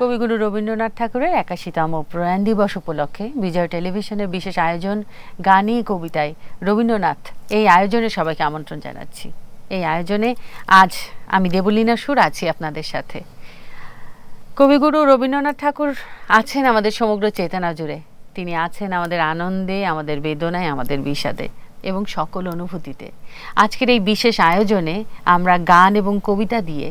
কবিগুরু রবীন্দ্রনাথ ঠাকুরের একাশিতম প্রয়াণ দিবস উপলক্ষে বিজয় টেলিভিশনের বিশেষ আয়োজন গানে, কবিতায় রবীন্দ্রনাথ। এই আয়োজনে সবাইকে আমন্ত্রণ জানাচ্ছি। এই আয়োজনে আজ আমি দেবলীনা সুর আছি আপনাদের সাথে। কবিগুরু রবীন্দ্রনাথ ঠাকুর আছেন আমাদের সমগ্র চেতনা জুড়ে। তিনি আছেন আমাদের আনন্দে, আমাদের বেদনায়, আমাদের বিষাদে এবং সকল অনুভূতিতে। আজকের এই বিশেষ আয়োজনে আমরা গান এবং কবিতা দিয়ে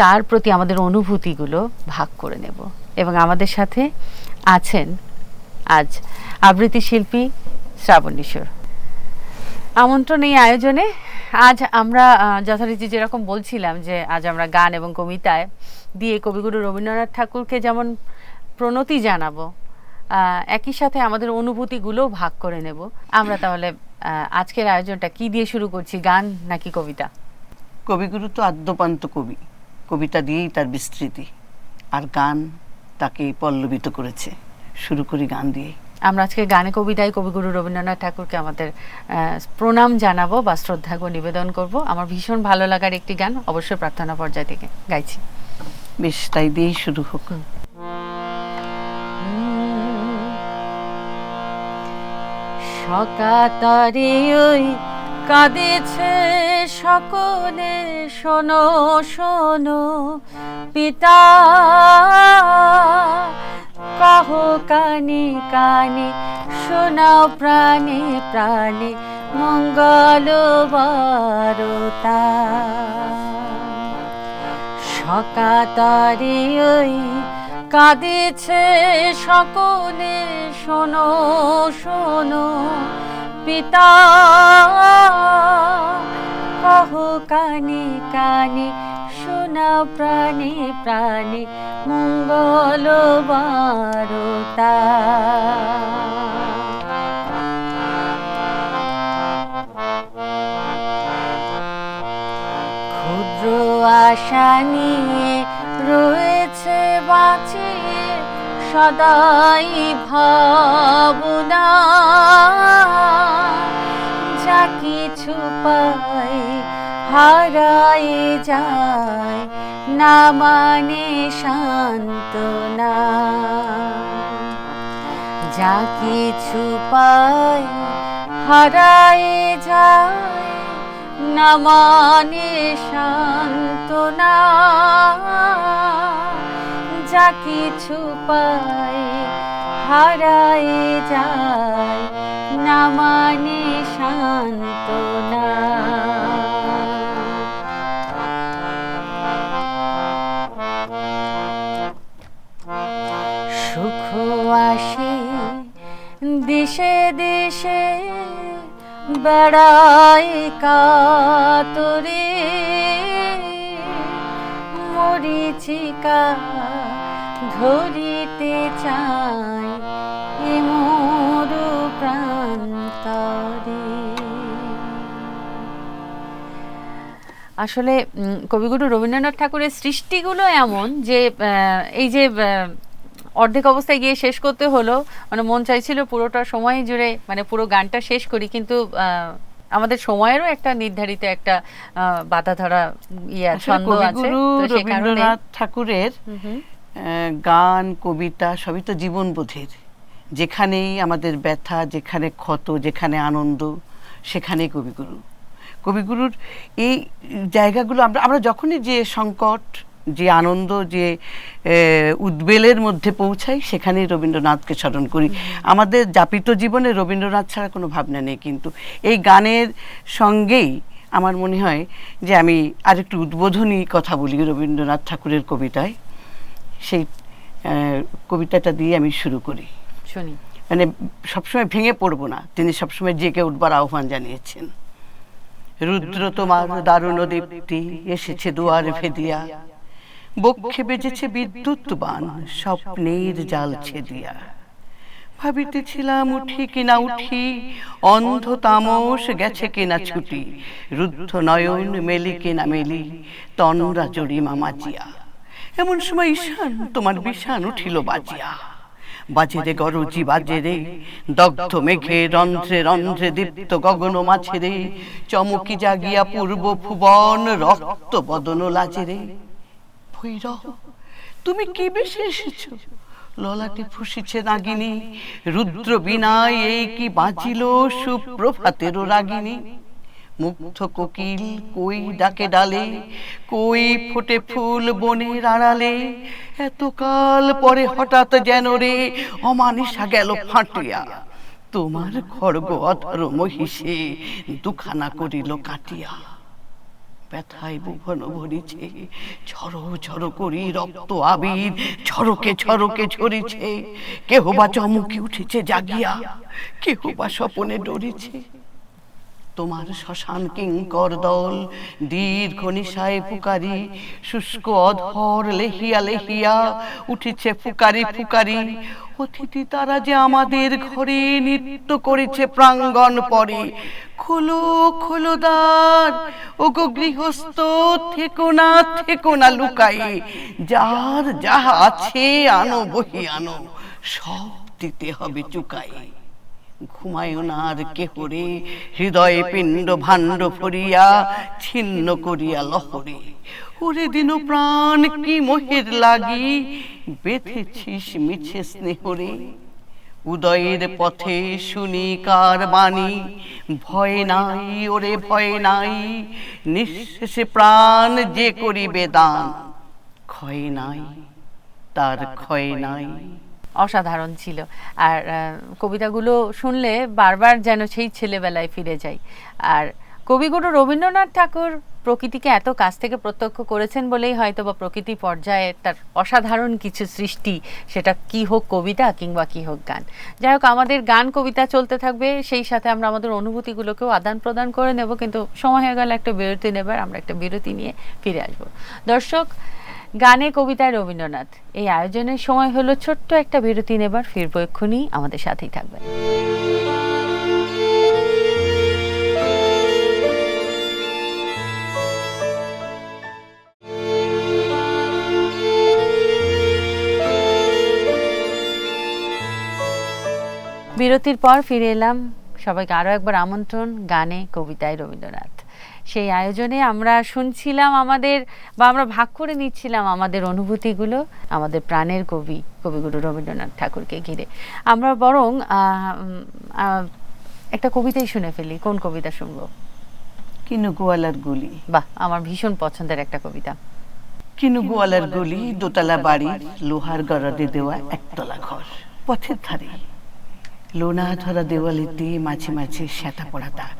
তার প্রতি আমাদের অনুভূতিগুলো ভাগ করে নেব। এবং আমাদের সাথে আছেন আজ আবৃত্তি শিল্পী শ্রাবণীশ্বর আমন্ত্রণ এই আয়োজনে। আজ আমরা যথারীতি যেরকম বলছিলাম যে আজ আমরা গান এবং কবিতায় দিয়ে কবিগুরু রবীন্দ্রনাথ ঠাকুরকে যেমন প্রণতি জানাব একই সাথে আমাদের অনুভূতিগুলোও ভাগ করে নেব। আমরা তাহলে আজকের আয়োজনটা কি দিয়ে শুরু করছি, গান নাকি কবিতা? কবিগুরু তো আদ্যপান্ত কবি। কবিতা দিয়েই তার বিস্তৃতি। আর গান তাকে পল্লবিত করেছে। শুরু করি গান দিয়ে আমরা আজকে গানে কবিতায় কবিগুরু রবীন্দ্রনাথ ঠাকুরকে আমাদের প্রণাম জানাব বা শ্রদ্ধাজ্ঞ নিবেদন করব। আমার ভীষণ ভালো লাগার একটি গান অবশ্যই প্রার্থনা পর্যায় থেকে গাইছি। বেশ তাই দিয়েই শুরু হোক। সকাতারে ওই কাঁদেছে সকলে শোনো শোনো, পিতা। কহ কানে কানে শোনাও প্রাণে প্রাণে মঙ্গল বারতা। সকাতারে ওই কাঁদেছে সকলে, শোনো শোনো, পিতা। কহ কানে কানে শোনা প্রাণে প্রাণে, মঙ্গল বারতা। ক্ষুদ্র আশা নিয়ে রয়েছে বাঁচিয়ে সদাই ভাবনা। কিছু পাই হারাই যায়, না মানে শান্তনা যা কিছু পাই হারাই যায়, না মানে শান্তনা যা কিছু পাই হারাই যায় না মানে শান্তনা সুখ আসে দেশে দেশে বেড়াই কাতরে। মরিচিকা ধরিতে চাই আসলে কবিগুরু রবীন্দ্রনাথ ঠাকুরের সৃষ্টিগুলো এমন যে এই যে অর্ধেক অবস্থায় গিয়ে শেষ করতে হলো মানে মন চাইছিল পুরোটা সময় জুড়ে মানে পুরো গানটা শেষ করি কিন্তু আমাদের সময়েরও একটা নির্ধারিত একটা আহ, বাধা ধরা ইয়ে ছন্দ আছে রবীন্দ্রনাথ ঠাকুরের গান কবিতা সবই তো জীবনবোধের যেখানেই আমাদের ব্যথা যেখানে ক্ষত যেখানে আনন্দ সেখানেই কবিগুরু। কবিগুরুর এই জায়গাগুলো আমরা আমরা যখনই যে সংকট যে আনন্দ যে উদ্বেলের মধ্যে পৌঁছাই সেখানেই রবীন্দ্রনাথকে স্মরণ করি। আমাদের যাপিত জীবনে রবীন্দ্রনাথ ছাড়া কোনো ভাবনা নেই কিন্তু এই গানের সঙ্গেই আমার মনে হয় যে আমি আরেকটু উদ্বোধনী কথা বলি রবীন্দ্রনাথ ঠাকুরের কবিতায়। সেই কবিতাটা দিয়ে আমি শুরু করি। শুনি। মানে সবসময় ভেঙে পড়ব না। তিনি সবসময় জেগে উঠবার আহ্বান জানিয়েছেন। রুদ্র তোমার দারুণ দীপ্তি এসেছে দুয়ার ভেদিয়া বক্ষে বেজেছে বিদ্যুৎ বান স্বপ্নের জাল ছেদিয়া। ভাবিতেছিলাম, উঠি কিনা উঠি, অন্ধ তামস গেছে কিনা ছুটি, রুদ্ধ নয়ন মেলি কিনা মেলি তনরা জড়ি মামাজিয়া। এমন সময় ঈশান তোমার বিষান উঠিল বাজিয়া। বাজে রে গরজি বাজে রে, দগ্ধ মেঘে রন্ধ্রে রন্ধ্রে দীপ্ত গগন মাঝে রে, চমকি জাগিয়া পূর্ব ভুবন রক্ত বদন লাজে রে। ভৈরব, তুমি কি বেশি এসেছ ললাটে ফুসিছে নাগিনী, রুদ্র বিনায় এই কি বাঁচিল সুপ্রভাতেরও রাগিনী? মুগ্ধ কোকিল কই ডাকে ডালে? কই ফোটে ফুল বনের আড়ালে? এতকাল পরে হঠাৎ যেন রে অমানিসা গেল ফাটিয়া। তোমার খড়গ অধর মহিষে দুখানা করিল কাটিয়া। ব্যথায় ভুবন ভরিছে ঝড়ো ঝড়ো করি রক্ত আবির, ঝরকে ঝরকে ঝরিছে। কেহ বা চমকে উঠেছে জাগিয়া কেহ বা স্বপনে ডরিছে। তোমার শ্মশান কিঙ্কর দল, দীর্ঘ নিশায় ফুকারি শুষ্ক অধর লেহিয়া লেহিয়া উঠেছে ফুকারি ফুকারি অতিথি তারা যে আমাদের ঘরে নৃত্য করেছে প্রাঙ্গণ পরে। খোলো খোলো দ্বার গো গৃহস্থ, থেকো না থেকো না লুকাই যার যাহা আছে আনো, বহি আনো, সব দিতে হবে চুকাই ঘুমায় আর কেহরে হৃদয়ে পিণ্ড ভাণ্ড ফরিয়া ছিন্ন করিয়া লহরে। ওরে দিন প্রাণ, কি মোহের লাগি? বেঁধেছিস মিছে স্নেহরে। উদয়ের পথে শুনি কার বাণী? ভয় নাই, ওরে ভয় নাই। নিঃশেষে প্রাণ যে করিবে দান। ক্ষয় নাই, তার ক্ষয় নাই। অসাধারণ ছিল। আর কবিতাগুলো শুনলে বারবার যেন সেই ছেলেবেলায় ফিরে যাই। আর কবিগুরু রবীন্দ্রনাথ ঠাকুর প্রকৃতিকে এত কাছ থেকে প্রত্যক্ষ করেছেন বলেই হয়তো বা প্রকৃতি পর্যায়ে তার অসাধারণ কিছু সৃষ্টি, সেটা কি হোক কবিতা কিংবা কি হোক গান। যাই হোক, আমাদের গান, কবিতা চলতে থাকবে, সেই সাথে আমরা আমাদের অনুভূতিগুলোকেও আদান প্রদান করে নেব, কিন্তু সময় হয়ে গেল একটা বিরতি নেবার আমরা একটা বিরতি নিয়ে ফিরে আসব। দর্শক, গানে কবিতায় রবীন্দ্রনাথ, এই আয়োজনের সময় হলো ছোট্ট একটা বিরতি নেবার, ফিরবো এক্ষুনি, আমাদের সাথেই থাকবেন। বিরতির পর ফিরে এলাম। সবাইকে আরও একবার আমন্ত্রণ গানে কবিতায় রবীন্দ্রনাথ। সেই আয়োজনে আমরা শুনছিলাম আমাদের বা আমরা ভাগ করে নিচ্ছিলাম আমাদের অনুভূতিগুলো আমাদের প্রাণের কবি কবিগুরু রবীন্দ্রনাথ ঠাকুরকে ঘিরে। আমরা বরং একটা কবিতাই শুনে ফেলি। কোন কবিতা শুনব? কিনু গোয়ালার গুলি। বাহ আমার ভীষণ পছন্দের একটা কবিতা। কিনু গোয়ালার গলি দোতলা বাড়ি লোহার গড়াদে দেওয়া একতলা ঘর। পথের ধারে। লোনা ধরা দেওয়ালিতে মাঝে মাঝে শ্যাতা পড়া দাগ।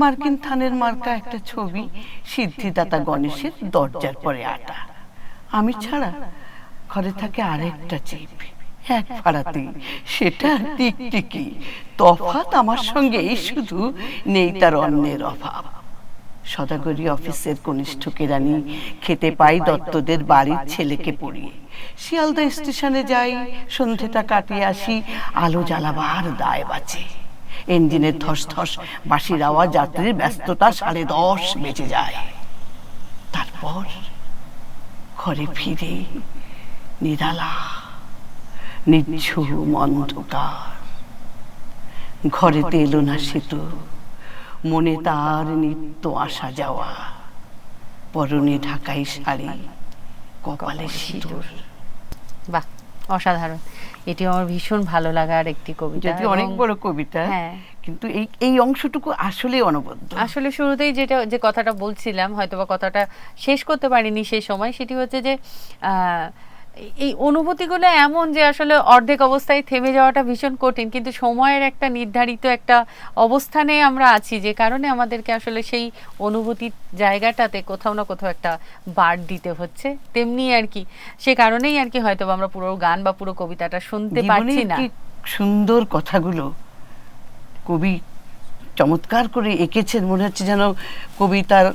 মার্কিন থানের মার্কা একটা ছবি সিদ্ধিদাতা গণেশের দরজার পরে আটা। আমি ছাড়া ঘরে থাকে আরেকটা চিপ এক ভাড়াতে সেটা টিকটিকি। তফাত আমার সঙ্গে এই শুধু নেই তার অন্যের অভাব। সদাগরি অফিসের কনিষ্ঠ কেরানি খেতে পাই দত্তদের বাড়ির ছেলেকে পড়িয়ে। শিয়ালদা স্টেশনে যাই, সন্ধেটা কাটিয়ে আসি, আলো জ্বালাবার দায় বাঁচে। ইঞ্জিনের ধস ধস বাঁশির আওয়াজ যাত্রীর ব্যস্ততা সাড়ে দশ বেজে যায়। তারপর ঘরে ফিরে নিরালা, নিঝুম অন্ধকার। ঘরেতে এলো না সেতু, মনে তার নিত্য আসা যাওয়া। পরনে ঢাকাই শাড়ি, কপালে সিঁদুর। বাহ অসাধারণ এটি আমার ভীষণ ভালো লাগার একটি কবিতা যদি অনেক বড় কবিতা হ্যাঁ। কিন্তু এই এই অংশটুকু আসলে অনবদ্য আসলে শুরুতেই যেটা যে কথাটা বলছিলাম হয়তোবা কথাটা শেষ করতে পারিনি সেই সময় সেটি হচ্ছে যে আহ, এই অনুভূতিগুলো এমন যে আসলে অর্ধেক অবস্থায় থেমে যাওয়াটা ভীষণ কঠিন কিন্তু সময়ের একটা নির্ধারিত একটা অবস্থানে আমরা আছি যে কারণে আমাদেরকে আসলে সেই অনুভূতির জায়গাটাতে কোথাও না কোথাও একটা বার দিতে হচ্ছে। তেমনি আর কি সে কারণেই আর কি হয়তো আমরা পুরো গান বা পুরো কবিতাটা শুনতে পারছি না। সুন্দর কথাগুলো কবি চমৎকার করে এঁকেছেন মনে হচ্ছে যেন কবিতার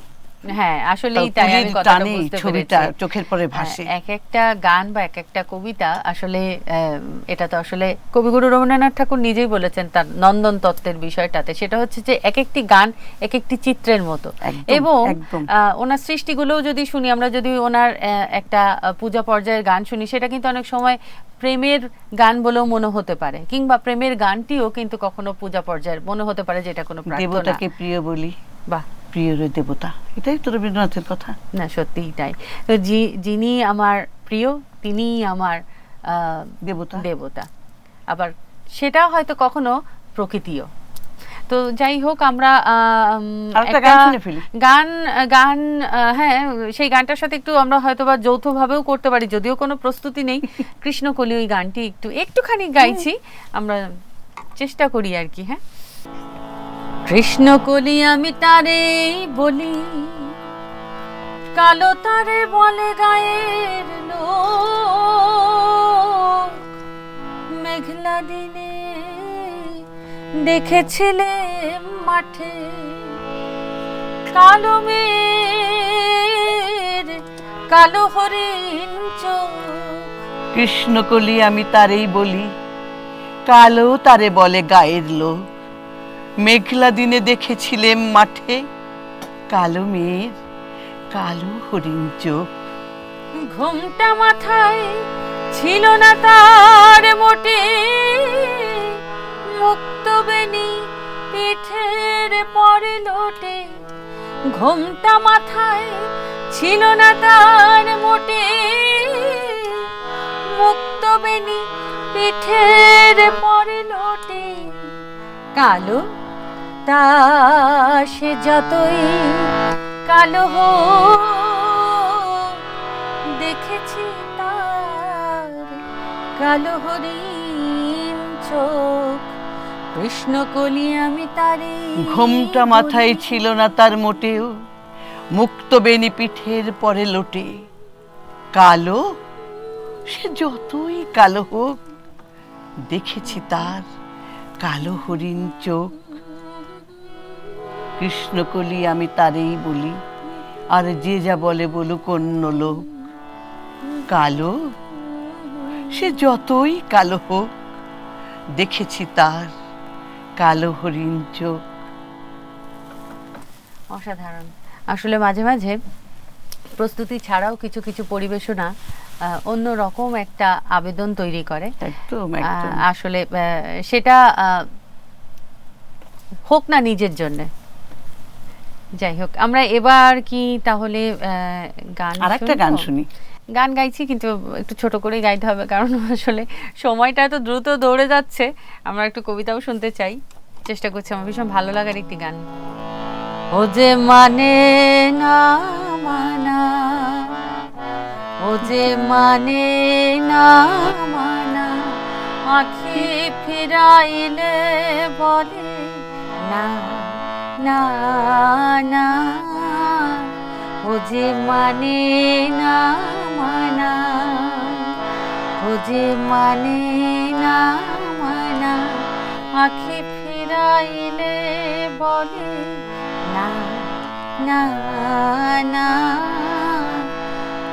হ্যাঁ আসলেই তাই আমি কথাটা বুঝতে ছবিটা পেরেছি। চোখের পরে হ্যাঁ, ভাসে। এক একটা গান বা এক একটা কবিতা আসলে এটা তো আসলে কবিগুরু রবীন্দ্রনাথ ঠাকুর নিজেই বলেছেন তার নন্দন তত্ত্বের বিষয়টাতে। সেটা হচ্ছে যে এক একটি গান এক একটি চিত্রের মতো। এবং ওনার সৃষ্টিগুলোও যদি শুনি আমরা যদি ওনার একটা পূজা পর্যায়ের গান শুনি সেটা কিন্তু অনেক সময় প্রেমের গান বলেও মনে হতে পারে। কিংবা প্রেমের গানটিও কিন্তু কখনো পূজা পর্যায়ের মনে হতে পারে যেটা কোনো দেবতাকে প্রিয় বলি। বাহ প্রিয় দেবতা। এটাই তো রবীন্দ্রনাথের কথা। না সত্যিই তাই। তো যিনি আমার প্রিয় তিনিই আমার দেবতা। দেবতা। আবার সেটা হয়তো কখনো প্রকৃতিও। তো যাই হোক আমরা গান গান হ্যাঁ সেই গানটার সাথে একটু আমরা হয়তো বা যৌথভাবেও করতে পারি যদিও কোনো প্রস্তুতি নেই। কৃষ্ণকলি ওই গানটি একটু একটুখানি গাইছি। আমরা চেষ্টা করি আর কি হ্যাঁ। কৃষ্ণকলি আমি তারে বলি, কালো তারে বলে গায়ের লোক। মেঘলা দিনে দেখেছিলে মাঠে কালো মেয়ের কালো হরিণ কৃষ্ণকলি আমি তারেই বলি, কালো তারে বলে গায়ের লোক। মেঘলা দিনে দেখেছিলেম মাঠে। কালো মেয়ের কালো হরিণ চোখ। ঘুমটা মাথায় ছিল না তার মোটে। মুক্ত পিঠের পরে লোটে। ঘুমটা মাথায় ছিল না তার মোটে। মুক্ত পিঠের পরে লোটে। কালো তা সে যতই কালো হোক দেখেছি তার কালো হরিণ চোখ। কৃষ্ণকলি আমি তারে ঘোমটা মাথায় ছিল না তার মোটেও। মুক্ত বেনি পিঠের পরে লোটে। কালো? সে যতই কালো হোক দেখেছি তার কালো হরিণ চোখ। কৃষ্ণকলি আমি তারেই বলি আর যে যা বলে বলুক অন্য লোক। কালো? সে যতই কালো হোক দেখেছি তার কালো হরিণ চোখ। অসাধারণ। আসলে মাঝে মাঝে প্রস্তুতি ছাড়াও কিছু কিছু পরিবেশনা অন্য রকম একটা আবেদন তৈরি করে। আসলে আহ, সেটা আহ, হোক না নিজের জন্য। যাই হোক আমরা এবার কি তাহলে গান আর একটা গান শুনি। গান গাইছি কিন্তু একটু ছোট করেই গাইতে হবে কারণ আসলে সময়টা এত দ্রুত দৌড়ে যাচ্ছে। আমরা একটু কবিতাও শুনতে চাই। চেষ্টা করছি আমার ভীষণ ভালো লাগার একটি গান। ও যে মানে না মানা ও যে মানে না মানা আখি ফিরাইলে বলে না না না, ও যে মানে না মানা, ও যে মানে না মানা, আখি ফিরাইলে বলে না না না,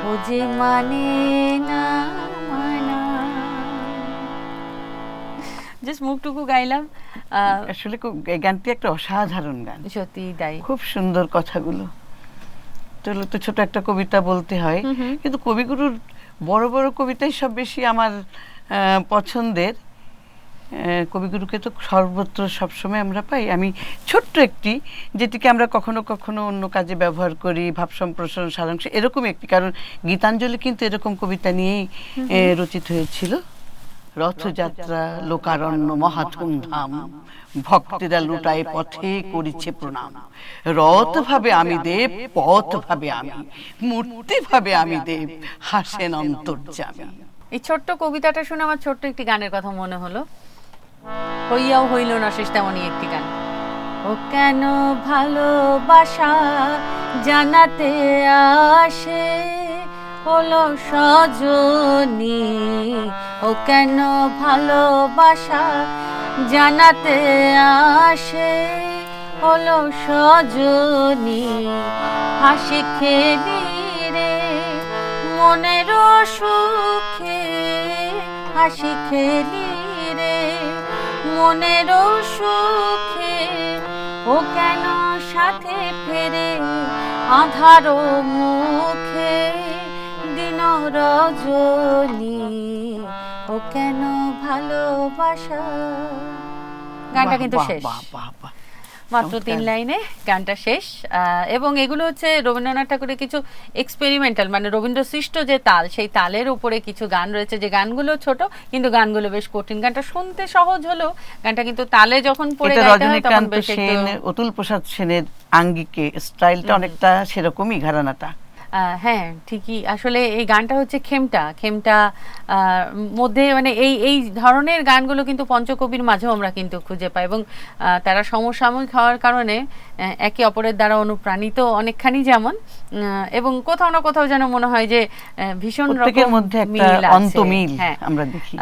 ও যে মানে না জাস্ট মুখটুকু গাইলাম। আসলে গানটি একটা অসাধারণ গান। সত্যি তাই। খুব সুন্দর কথাগুলো। তাহলে তো ছোট একটা কবিতা বলতে হয়। কিন্তু কবিগুরুর বড় বড় কবিতাই সব বেশি আমার পছন্দের। কবিগুরুকে তো সর্বত্র সবসময় আমরা পাই। আমি ছোট্ট একটি যেটিকে আমরা কখনো কখনো অন্য কাজে ব্যবহার করি ভাব সম্প্রসারণ সারাংশ এরকম একটি। কারণ গীতাঞ্জলি কিন্তু এরকম কবিতা নিয়েই রচিত হয়েছিল। রথযাত্রা, লোকারণ্য, মহাধুমধাম, ভক্তেরা লুটায় পথে করিছে প্রণাম। রথ ভাবে আমি দেব পথ ভাবে আমি মূর্তি ভাবে আমি দেব, হাসেন অন্তর্যামী। এই ছোট্ট কবিতাটা শুনে আমার ছোট্ট একটি গানের কথা মনে হলো। হইয়াও হইল না শেষ তেমনই একটি গান। ও কেন ভালোবাসা জানাতে আসে? হলো সজনী। ও কেন ভালোবাসা জানাতে আসে? হলো সজনী। হাসি খেলি রে মনের সুখে। হাসি খেলি রে মনের সুখে। ও কেন সাথে ফেরে আধার মুখে? রজনী ও কেন ভালোবাসা? গানটা কিন্তু শেষ। মাত্র তিন লাইনে গানটা শেষ। এবং এগুলো হচ্ছে রবীন্দ্রনাথ ঠাকুরের কিছু এক্সপেরিমেন্টাল মানে রবীন্দ্র সৃষ্ট যে তাল সেই তালের উপরে কিছু গান রয়েছে। যে গানগুলো ছোট কিন্তু গানগুলো বেশ কঠিন। গানটা শুনতে সহজ হলেও গানটা কিন্তু তালে যখন পড়ে রজনীকান্ত সেন অতুল প্রসাদ সেনের আঙ্গিকে স্টাইলটা অনেকটা সেরকমই ঘরানাটা। হ্যাঁ ঠিকই। আসলে এই গানটা হচ্ছে খেমটা। খেমটা মধ্যে মানে এই এই ধরনের গানগুলো কিন্তু পঞ্চকবির মাঝেও আমরা কিন্তু খুঁজে পাই এবং তারা সমসাময়িক হওয়ার কারণে একে অপরের দ্বারা অনুপ্রাণিত অনেকখানি যেমন এবং কোথাও না কোথাও যেন মনে হয় যে ভীষণ প্রত্যেকের রকম মধ্যে একটা অন্তমিল হ্যাঁ। আমরা দেখি।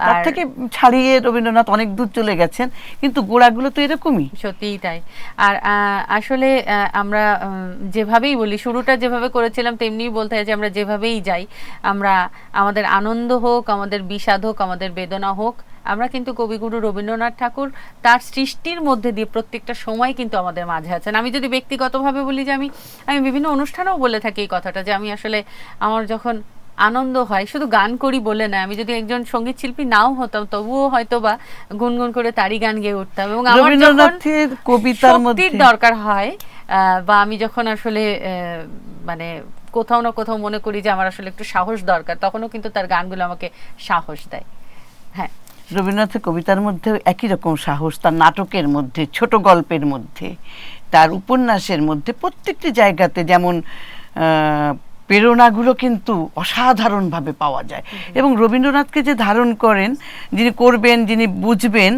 তার থেকে ছাড়িয়ে রবীন্দ্রনাথ অনেক দূর চলে গেছেন কিন্তু গোড়াগুলো তো এরকমই। সত্যিই তাই। আর আসলে আহ, আমরা যেভাবেই বলি শুরুটা যেভাবে করেছিলাম তেমনিই বলতে হয় যে আমরা যেভাবেই যাই আমরা আমাদের আনন্দ হোক আমাদের বিষাদ হোক আমাদের বেদনা হোক আমরা কিন্তু কবিগুরু রবীন্দ্রনাথ ঠাকুর তার সৃষ্টির মধ্যে দিয়ে প্রত্যেকটা সময় কিন্তু আমাদের মাঝে আছেন। আমি যদি ব্যক্তিগতভাবে বলি যে আমি আমি বিভিন্ন অনুষ্ঠানেও বলে থাকি এই কথাটা যে আমি আসলে আমার যখন আনন্দ হয় শুধু গান করি বলে না আমি যদি একজন সংগীত শিল্পী নাও হতাম তবুও হয়তো বা গুনগুন করে তারই গান গেয়ে উঠতাম এবং আমার কবিতার মধ্যে দরকার হয় আহ, বা আমি যখন আসলে আহ, মানে কোথাও না কোথাও মনে করি যে আমার আসলে একটু সাহস দরকার তখনও কিন্তু তার গানগুলো আমাকে সাহস দেয়। হ্যাঁ। রবীন্দ্রনাথের কবিতার মধ্যে একই রকম সাহস তার নাটকের মধ্যে ছোট গল্পের মধ্যে তার উপন্যাসের মধ্যে প্রত্যেকটি জায়গাতে যেমন প্রেরণাগুলো কিন্তু অসাধারণভাবে পাওয়া যায়। এবং রবীন্দ্রনাথকে যে ধারণ করেন যিনি করবেন যিনি বুঝবেন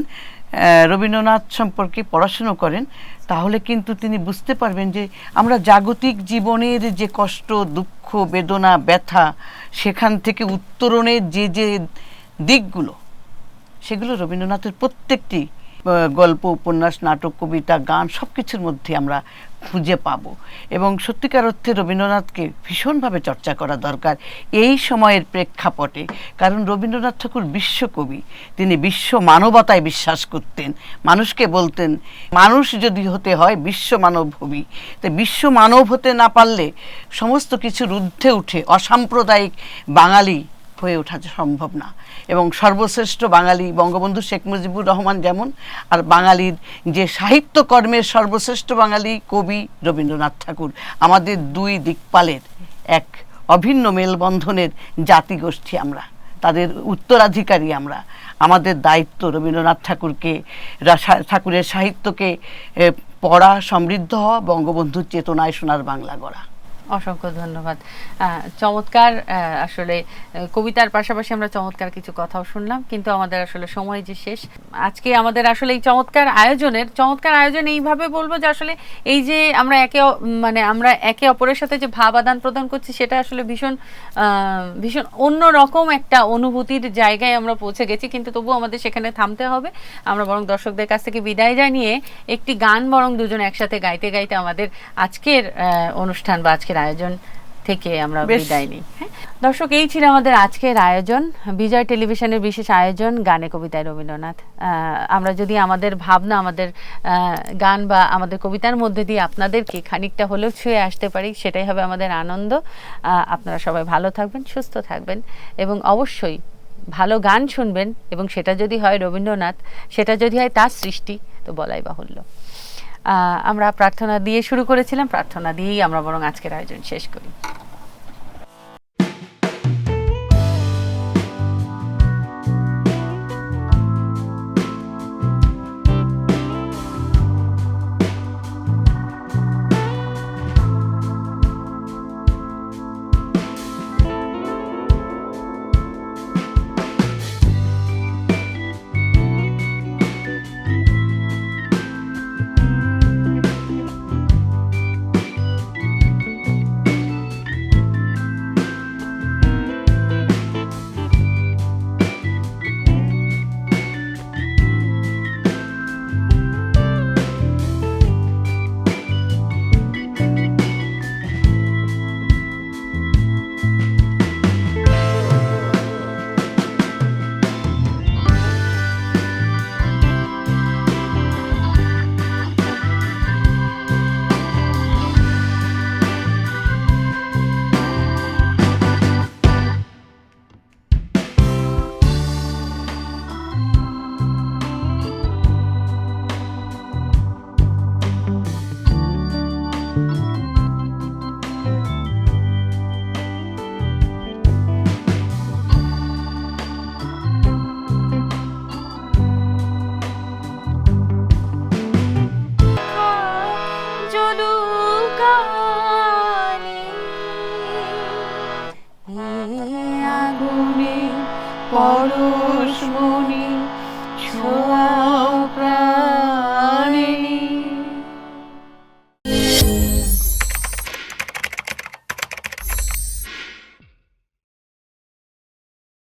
রবীন্দ্রনাথ সম্পর্কে পড়াশুনো করেন, তাহলে কিন্তু তিনি বুঝতে পারবেন যে আমরা জাগতিক জীবনের যে কষ্ট, দুঃখ, বেদনা, ব্যথা, সেখান থেকে উত্তরণের যে যে দিকগুলো, সেগুলো রবীন্দ্রনাথের প্রত্যেকটি গল্প, উপন্যাস, নাটক, কবিতা, গান সব কিছুর মধ্যে আমরা খুঁজে পাবো। এবং সত্যিকার অর্থে রবীন্দ্রনাথকে ভীষণভাবে চর্চা করা দরকার এই সময়ের প্রেক্ষাপটে। কারণ রবীন্দ্রনাথ ঠাকুর বিশ্বকবি, তিনি বিশ্ব মানবতায় বিশ্বাস করতেন। মানুষকে বলতেন, মানুষ যদি হতে হয় বিশ্ব মানব হবি। তো বিশ্ব মানব হতে না পারলে সমস্ত কিছুর ঊর্ধ্বে উঠে অসাম্প্রদায়িক বাঙালি হয়ে ওঠা সম্ভব না। এবং সর্বশ্রেষ্ঠ বাঙালি বঙ্গবন্ধু শেখ মুজিবুর রহমান যেমন, আর বাঙালির যে সাহিত্যকর্মের সর্বশ্রেষ্ঠ বাঙালি কবি রবীন্দ্রনাথ ঠাকুর, আমাদের দুই দিকপালের এক অভিন্ন মেলবন্ধনের জাতিগোষ্ঠী আমরা, তাদের উত্তরাধিকারী আমরা। আমাদের দায়িত্ব রবীন্দ্রনাথ ঠাকুরকে ঠাকুরের সাহিত্যকে পড়া সমৃদ্ধ হওয়া, বঙ্গবন্ধুর চেতনায় সোনার বাংলা গড়া। অসংখ্য ধন্যবাদ। চমৎকার আসলে কবিতার পাশাপাশি আমরা চমৎকার কিছু কথাও শুনলাম, কিন্তু আমাদের আসলে সময় যে শেষ। আজকে আমাদের আসলে এই চমৎকার আয়োজনের, চমৎকার আয়োজন এইভাবে বলব যে আসলে এই যে আমরা একে মানে আমরা একে অপরের সাথে যে ভাব আদান প্রদান করছি, সেটা আসলে ভীষণ ভীষণ অন্য রকম একটা অনুভূতির জায়গায় আমরা পৌঁছে গেছি, কিন্তু তবু আমাদের সেখানে থামতে হবে। আমরা বরং দর্শকদের কাছ থেকে বিদায় জানিয়ে একটি গান বরং দুজন একসাথে গাইতে গাইতে আমাদের আজকের অনুষ্ঠান বা আজকের আয়োজন থেকে আমরা বিদায় নিই হ্যাঁ? দর্শক এই ছিল আমাদের আজকের আয়োজন বিজয় টেলিভিশনের বিশেষ আয়োজন গানে কবিতায় রবীন্দ্রনাথ। আমরা যদি আমাদের ভাবনা আমাদের গান বা আমাদের কবিতার মধ্যে দিয়ে আপনাদেরকে খানিকটা হলেও ছুঁয়ে আসতে পারি সেটাই হবে আমাদের আনন্দ। আহ, আপনারা সবাই ভালো থাকবেন সুস্থ থাকবেন এবং অবশ্যই ভালো গান শুনবেন এবং সেটা যদি হয় রবীন্দ্রনাথ সেটা যদি হয় তার সৃষ্টি তো বলাই বাহুল্য। আমরা প্রার্থনা দিয়ে শুরু করেছিলাম। প্রার্থনা দিয়েই আমরা বরং আজকের আয়োজন শেষ করি।